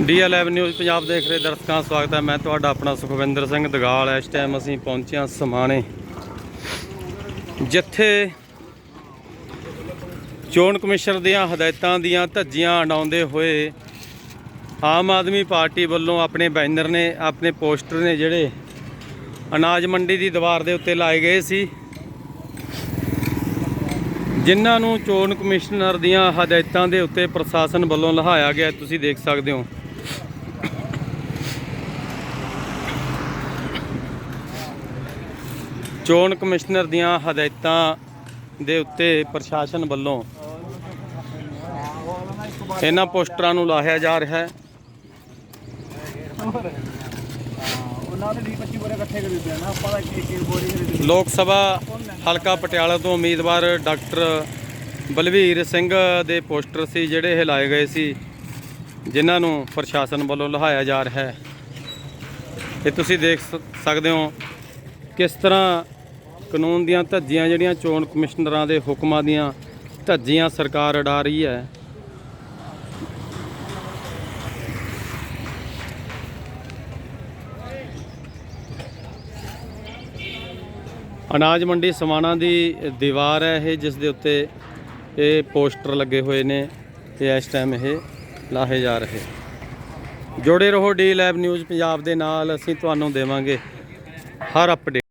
DL news Punjab ਦੇਖ ਰਹੇ ਦਰਸ਼ਕਾਂ ਦਾ ਸਵਾਗਤ ਹੈ। ਮੈਂ ਤੁਹਾਡਾ ਆਪਣਾ ਸੁਖਵਿੰਦਰ ਸਿੰਘ ਦਗਾਲ। ਇਸ ਟਾਈਮ ਅਸੀਂ ਪਹੁੰਚੇ ਹਾਂ ਸਮਾਣੇ। ਜਿੱਥੇ ਚੋਣ ਕਮਿਸ਼ਨ ਦੀਆਂ ਹਦਾਇਤਾਂ ਦੀਆਂ ਧੱਜੀਆਂ ਉਡਾਉਂਦੇ ਹੋਏ ਆਮ ਆਦਮੀ ਪਾਰਟੀ ਵੱਲੋਂ ਆਪਣੇ ਬੈਨਰ ਨੇ, ਆਪਣੇ ਪੋਸਟਰ ਨੇ ਜਿਹੜੇ ਅਨਾਜ ਮੰਡੀ ਦੀ ਦੀਵਾਰ ਦੇ ਉੱਤੇ ਲਾਏ ਗਏ ਸੀ, ਜਿਨ੍ਹਾਂ ਨੂੰ ਚੋਣ ਕਮਿਸ਼ਨਰ ਦੀਆਂ ਹਦਾਇਤਾਂ ਦੇ ਉੱਤੇ ਪ੍ਰਸ਼ਾਸਨ ਵੱਲੋਂ ਲਹਾਇਆ ਗਿਆ। ਤੁਸੀਂ ਦੇਖ ਸਕਦੇ ਹੋ। ਚੋਣ ਕਮਿਸ਼ਨਰ ਦੀਆਂ ਹਦਾਇਤਾਂ ਦੇ ਉੱਤੇ ਪ੍ਰਸ਼ਾਸਨ ਵੱਲੋਂ ਇਹਨਾਂ ਪੋਸਟਰਾਂ ਨੂੰ ਲਾਹਿਆ ਜਾ ਰਿਹਾ ਹੈ। ਲੋਕ ਸਭਾ ਹਲਕਾ ਪਟਿਆਲਾ ਤੋਂ ਉਮੀਦਵਾਰ ਡਾਕਟਰ ਬਲਵੀਰ ਸਿੰਘ ਦੇ ਪੋਸਟਰ ਸੀ, ਜਿਹੜੇ ਇਹ ਲਾਏ ਗਏ ਸੀ, ਜਿਨ੍ਹਾਂ ਨੂੰ ਪ੍ਰਸ਼ਾਸਨ ਵੱਲੋਂ ਲਹਾਇਆ ਜਾ ਰਿਹਾ ਹੈ। ਇਹ ਤੁਸੀਂ ਦੇਖ ਸਕਦੇ ਹੋ ਕਿਸ ਤਰ੍ਹਾਂ ਕਾਨੂੰਨ ਦੀਆਂ ਧੱਜੀਆਂ ਜਿਹੜੀਆਂ ਚੋਣ ਕਮਿਸ਼ਨਰਾਂ ਦੇ ਹੁਕਮਾਂ ਦੀਆਂ ਧੱਜੀਆਂ ਸਰਕਾਰ ਉਡਾ ਰਹੀ ਹੈ। ਅਨਾਜ ਮੰਡੀ ਸਮਾਣਾ ਦੀ ਦੀਵਾਰ ਹੈ ਇਹ, ਜਿਸ ਦੇ ਉੱਤੇ ਇਹ ਪੋਸਟਰ ਲੱਗੇ ਹੋਏ ਨੇ। ਤੇ ਇਸ ਟਾਈਮ ਇਹ ਲਾਹੇ ਜਾ ਰਹੇ। ਜੁੜੇ ਰਹੋ ਡੀ ਲੈਬ ਨਿਊਜ਼ ਪੰਜਾਬ ਦੇ ਨਾਲ, ਅਸੀਂ ਤੁਹਾਨੂੰ ਦੇਵਾਂਗੇ ਹਰ ਅਪਡੇਟ